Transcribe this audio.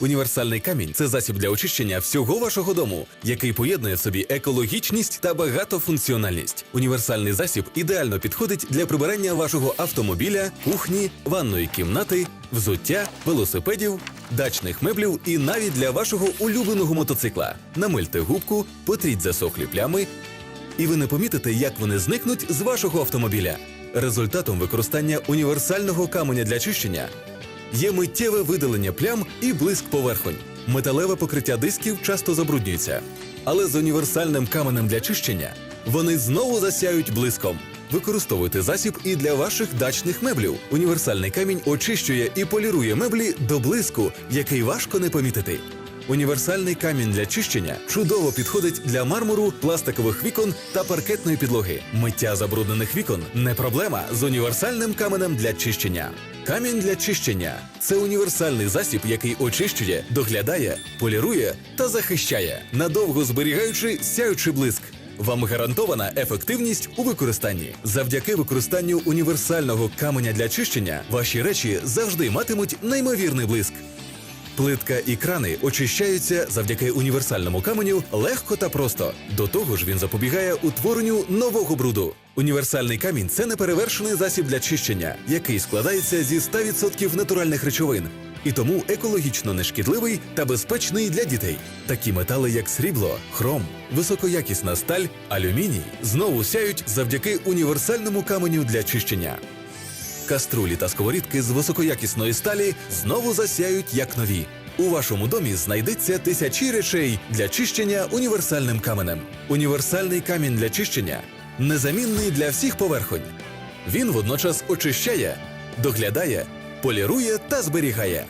Універсальний камінь це засіб для очищення всього вашого дому, який поєднує в собі екологічність та багатофункціональність. Універсальний засіб ідеально підходить для прибирання вашого автомобіля, кухні, ванної кімнати, взуття, велосипедів, дачних меблів і навіть для вашого улюбленого мотоцикла. Намильте губку, потріть засохлі плями, і ви не помітите, як вони зникнуть з вашого автомобіля. Результатом використання універсального каменя для чищення є миттєве видалення плям і блиск поверхонь. Металеве покриття дисків часто забруднюється, але з універсальним каменем для чищення вони знову засяють блиском. Використовуйте засіб і для ваших дачних меблів. Універсальний камінь очищує і полірує меблі до блиску, який важко не помітити. Універсальний камінь для чищення чудово підходить для мармуру, пластикових вікон та паркетної підлоги. Миття забруднених вікон не проблема з універсальним каменем для чищення. Камінь для чищення це універсальний засіб, який очищує, доглядає, полірує та захищає, надовго зберігаючи сяючий блиск. Вам гарантована ефективність у використанні. Завдяки використанню універсального каменя для чищення ваші речі завжди матимуть неймовірний блиск. Плитка і крани очищаються завдяки універсальному каменю легко та просто. До того ж, він запобігає утворенню нового бруду. Універсальний камінь це неперевершений засіб для чищення, який складається зі 100% натуральних речовин. І тому екологічно нешкідливий та безпечний для дітей. Такі метали, як срібло, хром, високоякісна сталь, алюміній, знову сяють завдяки універсальному каменю для чищення. Каструлі та сковорідки з високоякісної сталі знову засяють як нові. У вашому домі знайдеться тисячі речей для чищення універсальним каменем. Універсальний камінь для чищення незамінний для всіх поверхонь. Він водночас очищає, доглядає, полірує та зберігає.